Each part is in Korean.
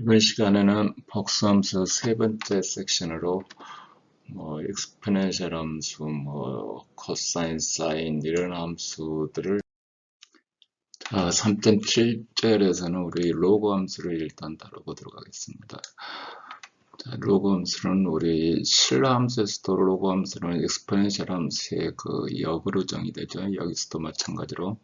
이번 시간에는 복수함수 세 번째 섹션으로 뭐 exponential 함수, 뭐 코사인, 사인 이런 함수들을 자, 3.7절에서는 우리 로그 함수를 일단 다뤄보도록 하겠습니다. 자, 로그 함수는 우리 실라 함수에서도 로그 함수는 exponential 함수의 그 역으로 정의되죠. 여기서도 마찬가지로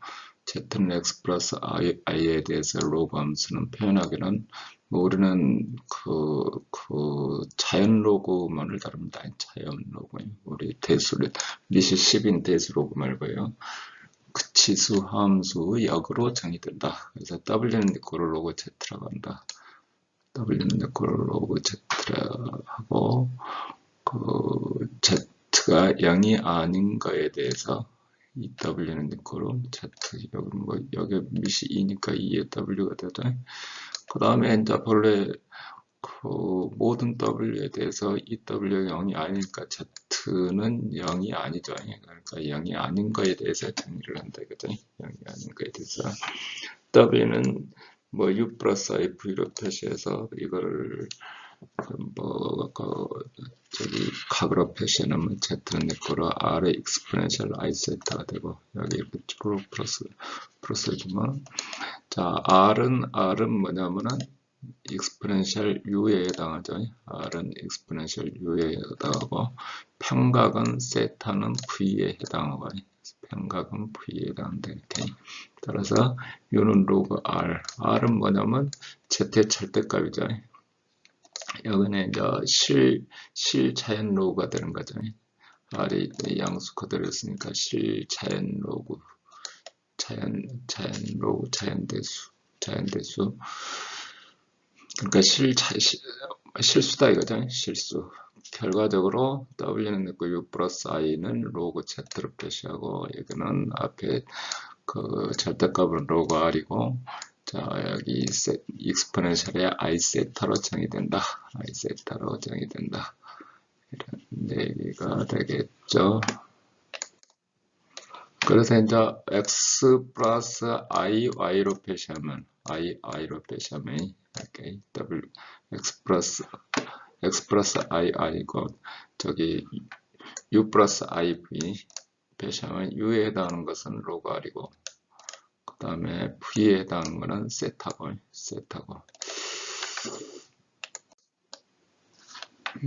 z는 x 플러스 i에 대해서 로그 함수는 표현하기는 뭐 우리는 그, 그 자연 로그만을 다룹니다. 자연 로그. 우리 대수를 미시 10인 대수 로그 말고요. 그 지수 함수 역으로 정의된다. 그래서 W는 니코를 로그 Z라고 한다. W는 니코를 로그 Z라 하고 그 Z가 0이 아닌 거에 대해서 이 W는 니코로 Z 여기 뭐 여기 미시 2니까 2의 W가 되죠. 그 다음에 이제 본래 그 모든 W에 대해서 이 W 0이 아니니까 Z는 0이 아니죠. 그러니까 0이 아닌 거에 대해서 정의를 한다. 이거죠. 0이 아닌 거에 대해서. W는 뭐 U 플러스 IV로 표시해서 이거를 뭐, 그, 저기, 각으로 표시하면 Z는 내 거로 R의 exponential I 세타가 되고, 여기 쭉 플러스, 플러스 주면, 자, R은, R은 뭐냐면은, exponential U에 해당하죠. R은 exponential U에 해당하고, 평각은 세타는 V에 해당하고, 평각은 V에 해당한다. 이렇게. 따라서, U는 로그 R. R은 뭐냐면, Z의 절대값이죠. 여기는 이제 실, 실자연 로그가 되는 거죠. R이 양수 그대로 있으니까 실자연 로그, 자연, 자연 로그, 자연 대수, 자연 대수. 그러니까 실 자, 실, 실수다 이거죠. 실수. 결과적으로 W는 있고 U 플러스 I는 로그 Z로 표시하고 여기는 앞에 그 절대값은 로그 R이고 자, 여기 익스포넨셜의 i 세타로 정의된다. i 세타로 정의된다. 이런 얘기가 되겠죠. 그래서 이제 x 플러스 i y로 표시하면 i i로 표시하면 이렇게 w x 플러스 x 플러스 i i고 저기 u 플러스 i v 표시하면 u에 해당하는 것은 로그 r이고 그 다음에 V에 해당하는 거는 세타고, 세타고.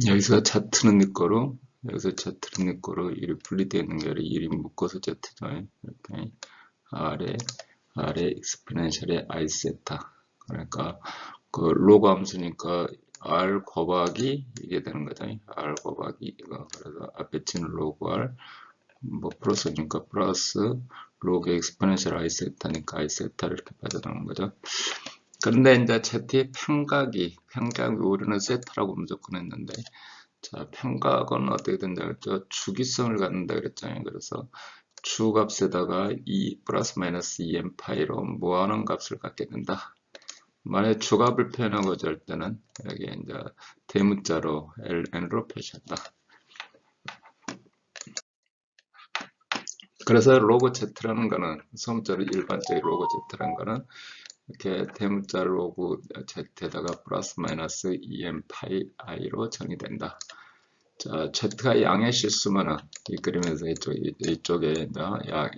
여기서 자트는 네 거로, 여기서 자트는 네 거로 일이 분리되어 있는 거를 일이 묶어서 자트죠. 이렇게. 아래, 아래 익스포넨셜의 I 세타. 그러니까, 그 로그 함수니까 R 곱하기 이게 되는 거죠. R 곱하기 이거. 그래서 앞에 치는 로그 R, 뭐 플러스니까 플러스 로그 익스포넨셜 i 세타니까 i 세타를 이렇게 빠져나오는 거죠. 그런데 이제 z의 평각이 평각이 우리는 세타라고 무조건 했는데 자 평각은 어떻게 된다 그랬죠? 주기성을 갖는다 그랬잖아요. 그래서 주값에다가 2 플러스 마이너스 2m 파이로 뭐하는 값을 갖게 된다. 만약 주값을 표현하고 할 때는 여기 이제 대문자로 ln으로 표시한다. 그래서 로그 Z라는 거는 소문자로 일반적인 로그 Z라는 거는 이렇게 대문자 로그 Z에다가 플러스 마이너스 2m 파이 i로 정의된다. 자, Z가 양의 실수면은 이 그림에서 이쪽, 이쪽에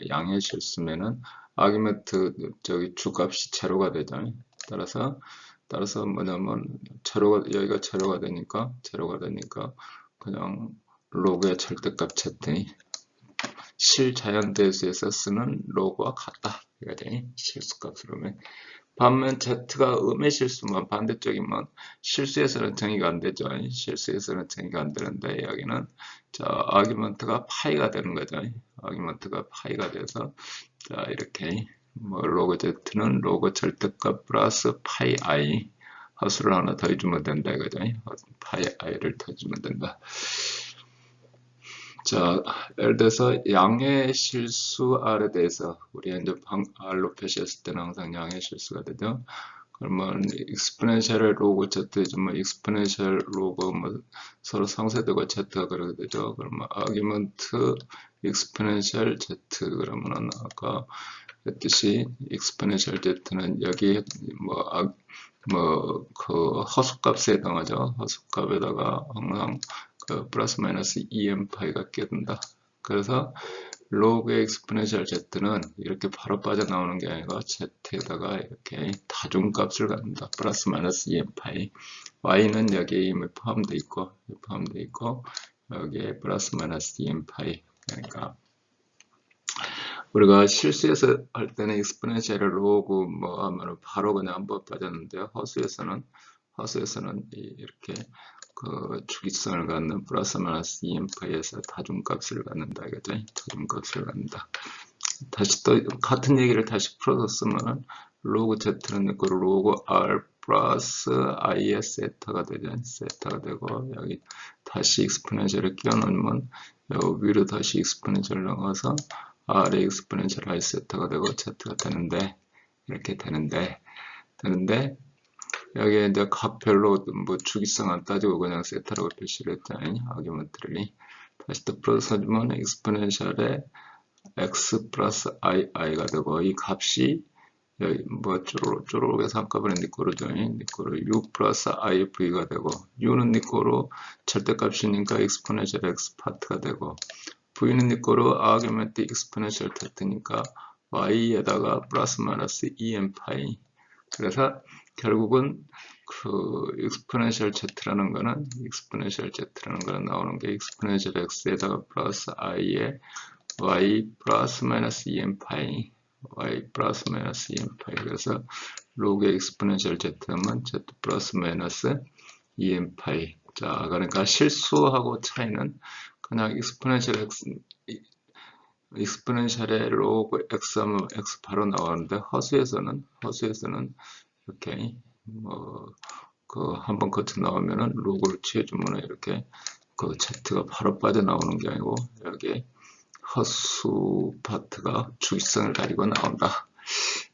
양의 실수면은 아규멘트 저기 주값이 제로가 되죠. 따라서 따라서 뭐냐면 제로가 여기가 제로가 되니까 제로가 되니까 그냥 로그의 절대값 Z니 실자연대수에서 쓰는 로그와 같다. 이거지. 실수값으로면. 반면 Z가 음의 실수만 반대쪽이면 실수에서는 정의가 안 되죠. 실수에서는 정의가 안 되는데 여기는 자 아규먼트가 파이가 되는 거죠. 아규먼트가 파이가 돼서 자 이렇게 뭐 로그 Z는 로그 절대값 플러스 파이 i 허수를 하나 더 해주면 된다 이거죠. 파이 i를 더 해주면 된다. 자, 예를 들어서 양의 실수 R에 대해서 우리 이제 R로 표시했을 때는 항상 양의 실수가 되죠. 그러면 익스포넨셜 로그 Z지만 익스포넨셜 로그 뭐 서로 상쇄되고 Z가 그러게 되죠. 그러면 아규먼트 익스포넨셜 Z 그러면은 아까 했듯이 익스포넨셜 Z는 여기 뭐, 아, 뭐, 그, 허수값에 해당하죠. 허수값에다가 항상 그 플러스 마이너스 EM파이가 끼어든다. 그래서 로그 익스포넨셜 Z는 이렇게 바로 빠져나오는 게 아니라 Z에다가 이렇게 다중값을 갖는다. 플러스 마이너스 EM파이. Y는 여기에 이미 포함되어 있고, 포함되어 있고, 여기에 플러스 마이너스 EM파이. 그러니까, 우리가 실수해서 할 때는 익스포넨셜을 로그 뭐 하면 바로 그냥 한번 빠졌는데요. 허수에서는, 허수에서는 이렇게 그 주기성을 갖는 플러스 마이너스 EM파이에서 다중값을 갖는다. 이거죠. 다중값을 갖는다. 다시 또 같은 얘기를 다시 풀어서 쓰면 로그 Z는 있고 로그 R 플러스 I의 세타가 되죠. 세타가 되고 여기 다시 익스포넨셜을 끼워 넣으면 여기 위로 다시 익스포넨셜을 넣어서 R의 익스포넨셜 I 세타가 되고 Z가 되는데 이렇게 되는데 되는데 여기에 이제 값별로 뭐 주기성 안 따지고 그냥 세타라고 표시를 했더니 아규먼트를 다시 또 풀어서 주면 익스포넨셜에 x 플러스 i i가 되고 이 값이 여기 뭐 쪼로 쪼로게 삼값은 니꼬로죠. 니꼬로 u 플러스 i v가 되고 u는 니꼬로 절대값이니까 익스포넨셜 x 파트가 되고 v는 니꼬로 아규먼트 익스포넨셜 테트니까 y에다가 플러스 마이너스 em 파이 그래서 결국은 그 익스포넨셜 z라는 거는 익스포넨셜 z라는 거는 나오는 게 익스포넨셜 x에다가 플러스 i에 y 플러스 마이너스 em 파이 y 플러스 마이너스 em 파이. 그래서 로그의 익스포넨셜 z는 z 플러스 마이너스 em 파이. 자 그러니까 실수하고 차이는 그냥 익스포넨셜 x 익스포넨셜의 로그 x 하면 x 바로 나오는데 허수에서는 허수에서는 이렇게 뭐 그 한 번 커트 나오면은 로그를 취해주면 이렇게 그 Z가 바로 빠져나오는 게 아니고 여기 허수 파트가 주기성을 가지고 나온다.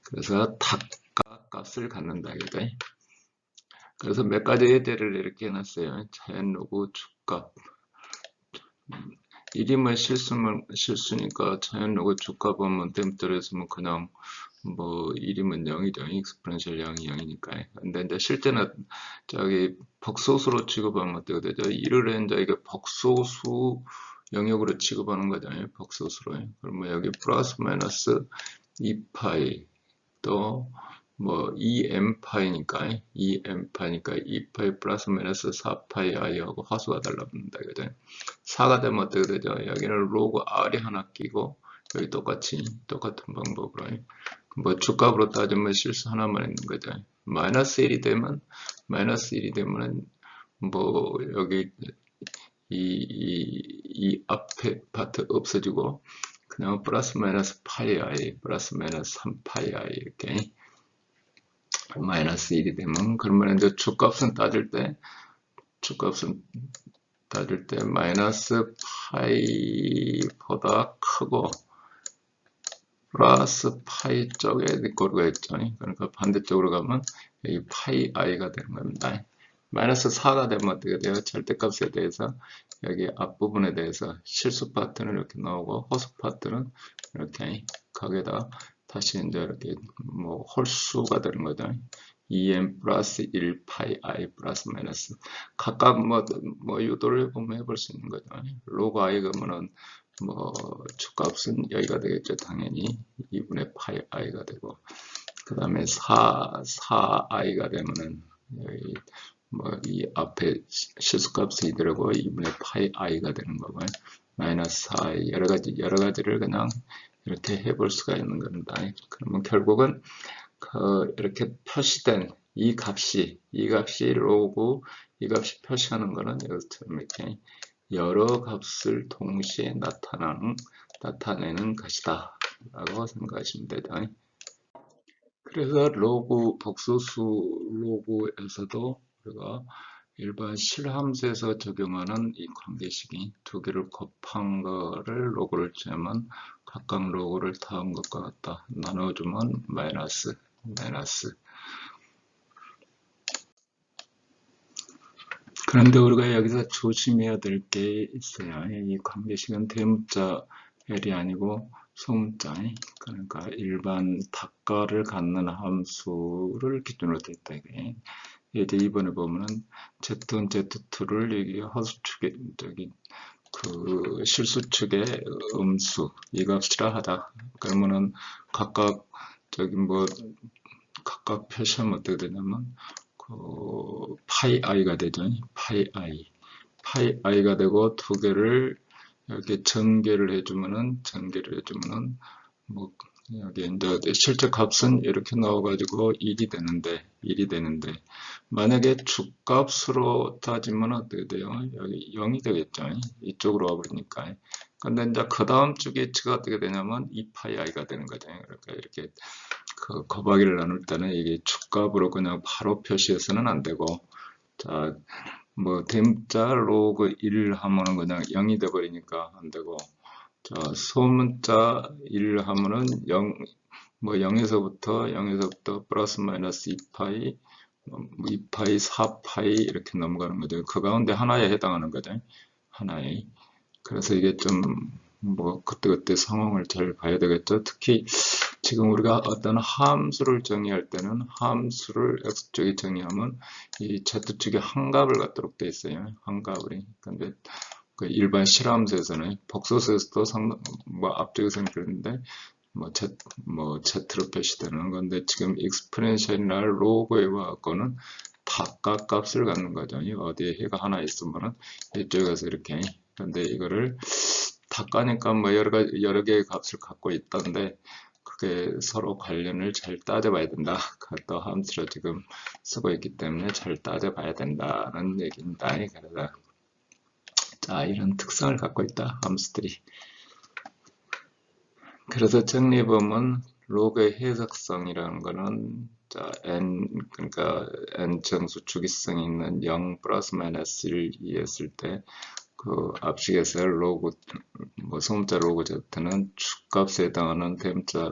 그래서 닭가 값을 갖는다. 이거다. 그래서 몇 가지 예제를 이렇게 해놨어요. 자연 로그 주값. 이름은 실수면 실수니까 자연 로그 주값은 댐들어있으면 그냥 뭐 이름은 0이죠. 익스포넨셜 0이 0이니까. 근데 이제 실제는 저기 복소수로 취급하면 어떻게 되죠? 이를 이제 이게 복소수 영역으로 취급하는 거잖아요. 복소수로. 그러면 여기 플러스 마이너스 2파이 또 뭐 2m파이니까 2m파이니까 2파이 플러스 마이너스 4파이 i하고 화수가 달라붙는다. 그죠? 4가 되면 어떻게 되죠? 여기는 로그 r이 하나 끼고 여기 똑같이 똑같은 방법으로 뭐 주값으로 따지면 실수 하나만 있는 거죠. 마이너스 1이 되면 마이너스 1이 되면 뭐 여기 이, 이, 이 앞에 파트 없어지고 그냥 플러스 마이너스 파이 i 플러스 마이너스 3파이 i 이렇게 마이너스 1이 되면 그러면 이제 주값은 따질 때 주값은 따질 때 마이너스 파이보다 크고 플러스 파이 쪽에 니꼬르가 있죠. 그러니까 반대쪽으로 가면 여기 파이 i가 되는 겁니다. 마이너스 4가 되면 어떻게 돼요? 절대값에 대해서 여기 앞부분에 대해서 실수 파트는 이렇게 나오고 허수 파트는 이렇게 거기다 다시 이제 이렇게 뭐 홀수가 되는 거죠. 2m 플러스 1 파이 i 플러스 마이너스 각각 뭐, 뭐 유도를 보면 해볼 수 있는 거죠. 로그 i 그러면은 뭐 주값은 여기가 되겠죠. 당연히 2분의 파이 i가 되고 그 다음에 4, 4i가 되면은 여기 뭐 이 앞에 실수값이 이더라고 2분의 파이 i가 되는 거고 마이너스 4i 여러 가지 여러 가지를 그냥 이렇게 해볼 수가 있는 겁니다. 그러면 결국은 그 이렇게 표시된 이 값이 이 값이 로고 이 값이 표시하는 이것처럼 이렇게 여러 값을 동시에 나타나는 나타내는 것이다 라고 생각하시면 되죠. 그래서 로그 복소수 로그에서도 우리가 일반 실함수에서 적용하는 이 관계식이 두 개를 곱한 거를 로그를 주면 각각 로그를 다음 것과 같다. 나눠주면 마이너스 마이너스 그런데 우리가 여기서 조심해야 될 게 있어요. 이 관계식은 대문자 L이 아니고 소문자 그러니까 일반 닭가를 갖는 함수를 기준으로 됐다 이게 이제 이번에 보면은 z1, z2를 여기 허수축에 저기 그 실수축의 음수 이 값이라 하다. 그러면은 각각 저기 뭐 각각 표시하면 어떻게 되냐면 그 파이 i가 되죠. 파이 i. 파이 i가 되고 두 개를 이렇게 전개를 해주면은 전개를 해주면은 뭐 여기 이제 실제 값은 이렇게 넣어가지고 1이 되는데 1이 되는데 만약에 주값으로 따지면 어떻게 돼요? 여기 0이 되겠죠. 이쪽으로 와버리니까. 근데 이제 그 다음 주기치가 어떻게 되냐면 2파이 i가 되는 거죠. 그러니까 이렇게 그 곱하기를 나눌 때는 이게 주값으로 그냥 바로 표시해서는 안 되고 자, 뭐 댐자 로그 1 하면은 그냥 0이 돼 버리니까 안 되고 자, 소문자 1 하면은 0, 뭐 0에서부터 0에서부터 플러스 마이너스 2파이, 2파이, 4파이 이렇게 넘어가는 거죠. 그 가운데 하나에 해당하는 거죠. 하나에. 그래서 이게 좀 뭐 그때그때 상황을 잘 봐야 되겠죠. 특히 지금 우리가 어떤 함수를 정의할 때는 함수를 x쪽에 정의하면 이 z쪽에 한 값을 갖도록 돼 있어요. 한 값을. 근데 그 일반 실함수에서는 복소수에서도 상당 뭐 앞쪽에서는 그랬는데 뭐 z 뭐 z로 표시되는 건데 지금 익스포넨셜이나 로그에 와갖고는 다가 값을 갖는 거죠. 어디에 해가 하나 있으면은 이쪽에서 이렇게 근데 이거를 다가니까 뭐 여러 가지 여러 개의 값을 갖고 있던데 그게 서로 관련을 잘 따져봐야 된다. 그것도 함수로 지금 쓰고 있기 때문에 잘 따져봐야 된다는 얘기입니다. 그래서 자, 이런 특성을 갖고 있다, 함수들이. 그래서 정리해보면 로그의 해석성이라는 거는 자, n, 그러니까 n 정수 주기성이 있는 0 플러스 마이너스 1 이었을 때 그 앞식에서 로그, 뭐 소문자 로그 z는 주값에 해당하는 댐자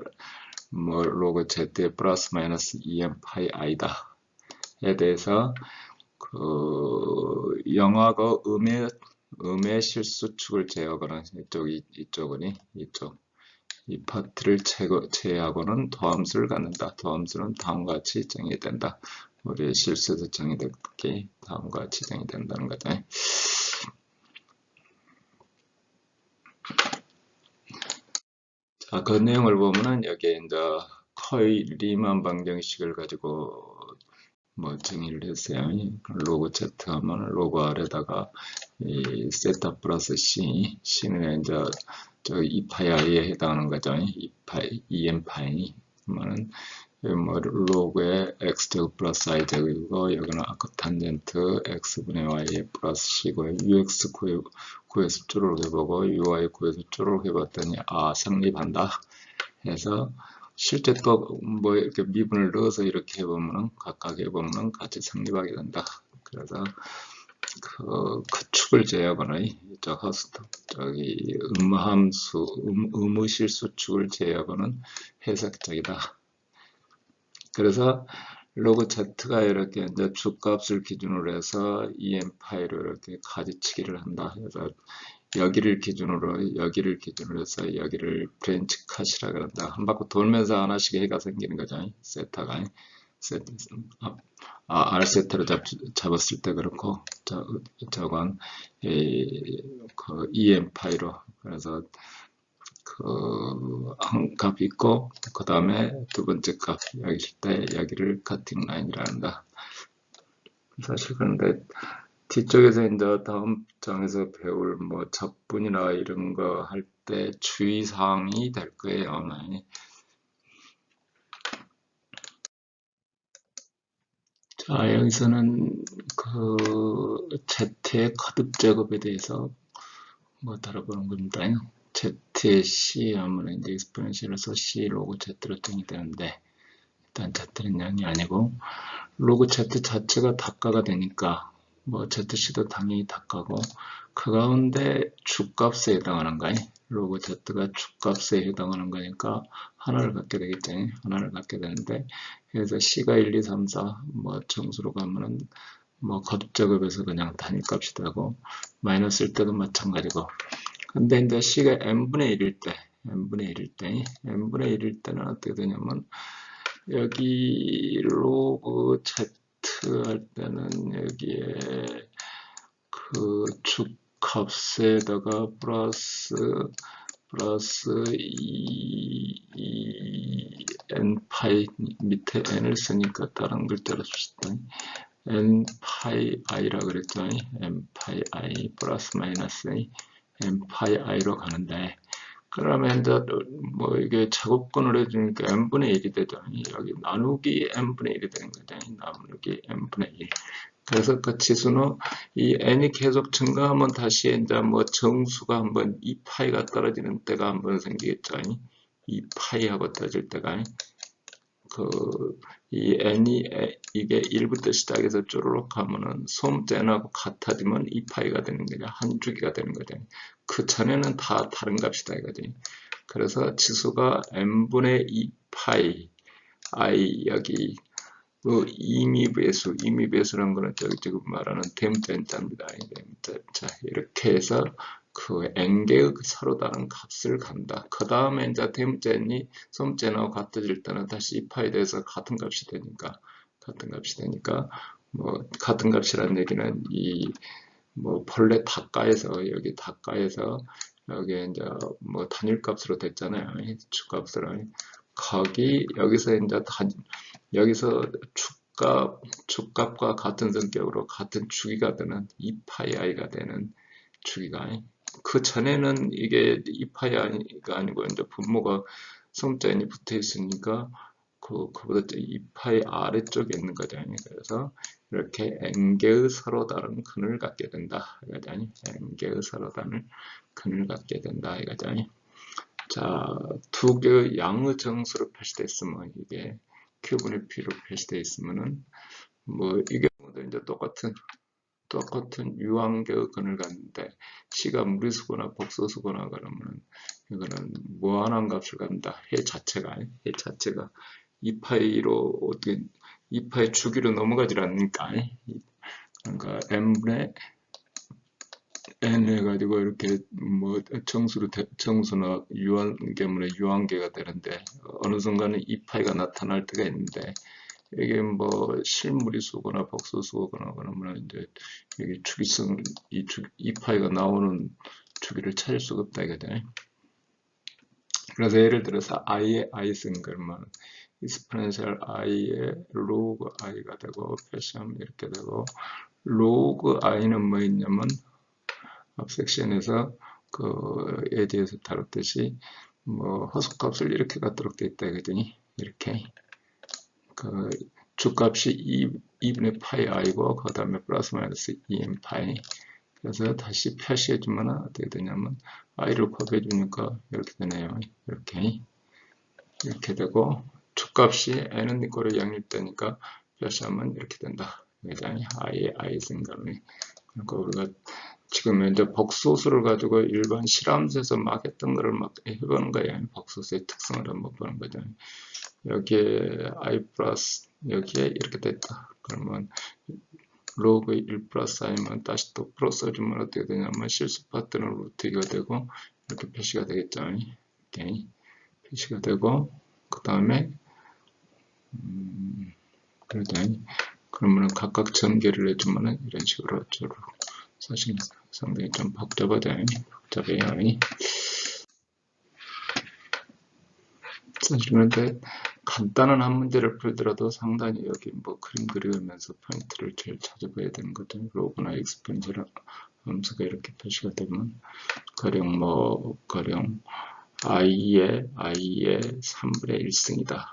뭐 로그 z의 플러스 마이너스 2m 파이 i다. 에 대해서 그 영화가 음의 음의 실수축을 제어하거나 이쪽 이, 이쪽은 이쪽 이 파트를 제거, 제외하고는 도함수를 갖는다. 도함수는 다음과 같이 정의된다. 우리의 실수에서 정의됐기 다음과 같이 정의된다는 거죠. 자, 그 내용을 보면은 여기에 이제 커이 리만 방정식을 가지고 뭐 정의를 했어요. 로그 Z 하면 로그 아래다가 이 세타 플러스 C, C는 이제 저 2파이 i에 해당하는 거죠. 2파이, 2n파이. 그러면은 뭐 로그의 x 제곱 플러스 i 제곱이고 여기는 아까 탄젠트 x분의 y의 플러스 c고 ux 구해, 구해서 쪼르륵 해보고 uy 구해서 쪼르륵 해봤더니 아 성립한다 해서 실제 또뭐 이렇게 미분을 넣어서 이렇게 해보면은 각각 해보면은 같이 성립하게 된다. 그래서 그, 그 축을 제외하거나 저 허스트 저기 음함수 음, 의무실수 축을 제외하고는 해석적이다. 그래서 로그 Z가 이렇게 이제 주값을 기준으로 해서 EM 파일을 이렇게 가지치기를 한다. 그래서 여기를 기준으로 여기를 기준으로 해서 여기를 브랜치 컷이라 그런다. 한 바퀴 돌면서 하나씩 해가 생기는 거죠. 세타가 세트 아, 아 R 세트로 잡, 잡았을 때 그렇고 저, 저건 이, 그 EM 파이로 그래서 그 한 값 있고 그 다음에 두 번째 값 여기일 때 여기를 커팅 라인이라 한다. 사실 그런데 뒤쪽에서 이제 다음 장에서 배울 뭐 적분이나 이런 거 할 때 주의사항이 될 거예요. 네. 자, 여기서는 그 Z의 거듭 제곱에 대해서 뭐 다뤄보는 겁니다. Z의 C 하면 이제 익스포넨셜에서 C 로그 Z로 정의되는데 일단 Z는 0이 아니고 로그 Z 자체가 닭가가 되니까 뭐 ZC도 당연히 닭가고 그 가운데 주값에 해당하는 거니 로그 Z가 주값에 해당하는 거니까 하나를 갖게 되겠죠. 하나를 갖게 되는데 그래서 C가 1, 2, 3, 4뭐 정수로 가면은 뭐 거듭작업에서 그냥 단위값이 되고 마이너스일 때도 마찬가지고 근데 이제 C가 n분의 1일 때 n분의 1일 때 n분의 1일 때는 어떻게 되냐면 여기 로그 z 할 때는 여기에 그 축값에다가 플러스 플러스 2, 2 n 파이 밑에 n을 쓰니까 다른 글자로 씁시다. n 파이 i라 그랬죠. n 파이 i 플러스 마이너스 n 파이 i로 가는데 그러면 이제 뭐 이게 제곱근을 해주니까 n분의 1이 되죠. 여기 나누기 n분의 1이 되는 거죠. 나누기 n분의 1. 그래서 그 지수는 이 n이 계속 증가하면 다시 이제 뭐 정수가 한번 2파이가 떨어지는 때가 한번 생기겠죠. 2파이하고 떨어질 때가 그 이 n이 이게 1부터 시작해서 쪼르륵 하면은 소음젠하고 같아지면 2파이가 되는 거죠. 한 주기가 되는 거죠. 그 전에는 다 다른 값이다 이거지. 그래서 지수가 n분의 2파이 i 여기 그 이미배수, 이미배수라는 거는 저기 지금 말하는 대문자입니다. 자, 이렇게 해서 그 n개의 서로 다른 값을 간다. 그 다음에 이제 대문자니 소문자하고 같아질 때는 다시 2파에 대해서 같은 값이 되니까 같은 값이 되니까 뭐 같은 값이라는 얘기는 이 뭐 본래 닭가에서 여기 닭가에서 여기 이제 뭐 단일값으로 됐잖아요. 주값으로 거기 여기서 이제 단 여기서 축값 축값과 같은 성격으로 같은 주기가 되는 2파이 i가 되는 주기가 그 전에는 이게 2파이 i가 아니고 이제 분모가 성자인이 붙어 있으니까 그, 그보다 2파이 아래쪽에 있는 거죠. 그래서 이렇게 n개의 서로 다른 근을 갖게 된다. 이거죠. n개의 서로 다른 근을 갖게 된다. 이거죠. 자, 두 개의 양의 정수로 표시되어 있으면 이게 큐분의 P로 표시되어 있으면은 뭐 이게 모두 이제 똑같은 똑같은 유한계의 근을 갖는데 C가 무리수거나 복소수거나 그러면 이거는 무한한 값을 갖는다. 해 자체가 해 자체가 2파이로 어떻게 2파이 주기로 넘어가질 않으니까 그러니까 n분의 n 해가지고 이렇게 뭐 정수로 정수나 유한계문의 유한계가 되는데 어느 순간에 2파이가 나타날 때가 있는데 이게 뭐 실무리수거나 복수수거나 그러면 이제 여기 주기성 이 주, 2파이가 나오는 주기를 찾을 수가 없다 이거죠. 그래서 예를 들어서 i의 i 쓴 걸만 exponential i의 log i가 되고 표시하면 이렇게 되고 log i는 뭐 있냐면 앞 섹션에서 그 에 대해서 다뤘듯이 뭐 허수값을 이렇게 갖도록 돼 있다 이거더니 이렇게 그 주값이 2, 2분의 파이 i고 그 다음에 플러스 마이너스 2n 파이. 그래서 다시 표시해 주면 어떻게 되냐면 i를 곱해 주니까 이렇게 되네요. 이렇게. 이렇게 되고 주값이 n은 이거로 양립되니까 표시하면 이렇게 된다 굉장히 i의 i 생각이 그러니까 우리가 지금 이제 복소수를 가지고 일반 실험실에서 막 했던 거를 막 해보는 거예요. 복소수의 특성을 한번 보는 거죠. 여기에 i 플러스 여기에 이렇게 됐다. 그러면 로그 1 플러스 i면 다시 또 풀어 써주면 어떻게 되냐면 실수 파트는 루트가 되고 이렇게 표시가 되겠죠. 이렇게 표시가 되고 그 다음에 음, 그러죠. 그러면 각각 전개를 해주면 이런 식으로 쭉 사실 상당히 좀 복잡하다. 복잡해요. 사실 그런데 간단한 한 문제를 풀더라도 상당히 여기 뭐 그림 그리면서 포인트를 제일 찾아봐야 되는 것들 로그나 익스펜셜 함수가 이렇게 표시가 되면 가령 뭐 가령 i의 i의 3분의 1승이다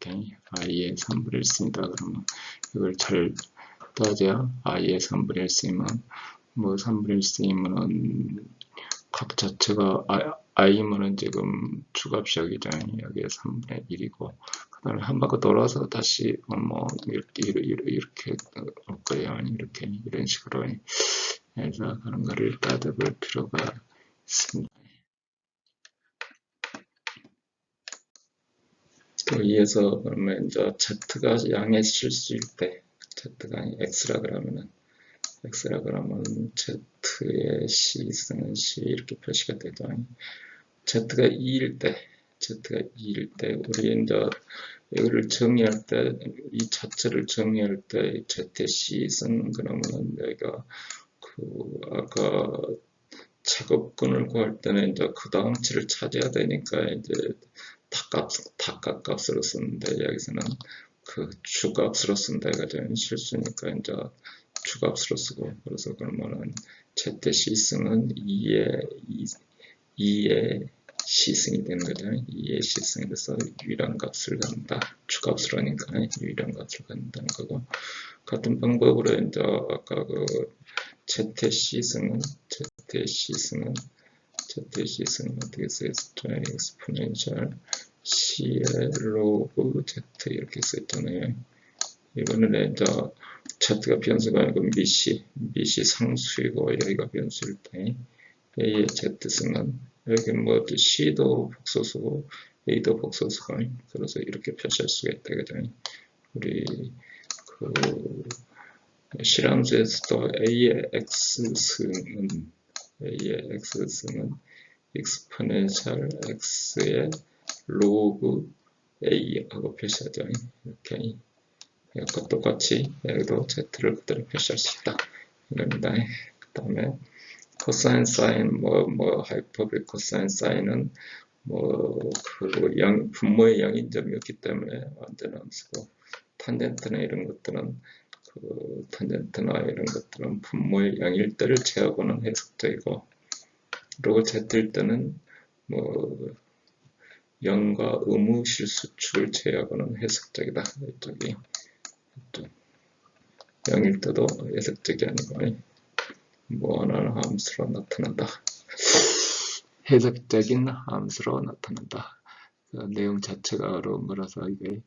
이렇게 i의 3분의 1승이다 그러면 이걸 잘 따져야 i의 3분의 1승이면 뭐 3분의 1승이면은 값 자체가 i면은 지금 주값이 여기잖아요. 여기에 3분의 1이고 그 다음에 한 바퀴 돌아서 다시 뭐 이렇게 이렇게, 이렇게 올 거예요. 이렇게 이런 식으로 해서 그런 거를 따져볼 필요가 있습니다. 또 이어서 그러면 이제 z가 양의 실수일 때 z가 x라 그러면은 x라 그러면 z의 c승은 c 이렇게 표시가 되죠. Z가 2일 때, Z가 2일 때, 우리 이제 이거를 정의할 때, 이 자체를 정의할 때, ZC는 그러면은 내가 그 아까 작업근을 구할 때는 이제 그 다음 치를 찾아야 되니까 이제 탁값, 탁값 값으로 쓰는데 여기서는 그 주값으로 쓴다 해가지고 실수니까 이제 주값으로 쓰고 그래서 그러면은 ZC승은 2의 2의 시승이 되는 거죠. 2의 시승이 돼서 유일한 값을 갖는다. 주값으로 하니까 유일한 값을 갖는다는 거고 같은 방법으로 이제 아까 그 ZC승은 ZC승은 ZC승은 어떻게 써있었죠? exponential C의 로그 Z 이렇게 써있잖아요. 이거는 이제 Z가 변수가 아니고 미시, 미시 상수이고 여기가 변수일 때 A의 Z승은 여기 뭐 C도 복소수고 A도 복소수가 그래서 이렇게 표시할 수가 있다 그죠? 우리 그 실함수에서도 A의 X승은 A의 X승은 exponential X의 로그 A 하고 표시하죠. 이렇게 이것과 똑같이 여기도 Z를 그대로 표시할 수 있다. 이겁니다. 그 다음에 코사인 사인 뭐뭐 하이퍼블릭 코사인 사인은 뭐그 양 분모의 양인점이 없기 때문에 완전 함수고 탄젠트나 이런 것들은 그 탄젠트나 이런 것들은 분모의 양일 때를 제하고는 해석적이고 그리고 Z일 때는 뭐 0과 의무 실수축을 제하고는 해석적이다. 이쪽이 이쪽. 0일 때도 해석적이 아니고 무한한 함수로 나타난다. 해석적인 함수로 나타난다. 그 내용 자체가 어려운 거라서 이게 그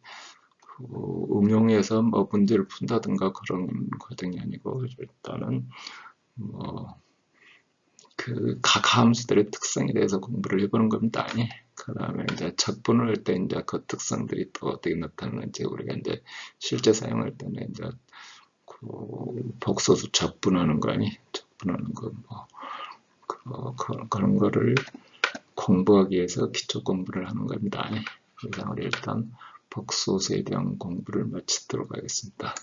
응용해서 뭐 문제를 푼다든가 그런 과정이 아니고 일단은 뭐 그 각 함수들의 특성에 대해서 공부를 해보는 겁니다. 그 다음에 이제 적분을 할 때 이제 그 특성들이 또 어떻게 나타나는지 우리가 이제 실제 사용할 때는 이제 그 복소수 적분하는 거 아니 적분하는 거뭐 그, 그, 그런 거를 공부하기 위해서 기초 공부를 하는 겁니다. 이상 우리 일단 복소수에 대한 공부를 마치도록 하겠습니다.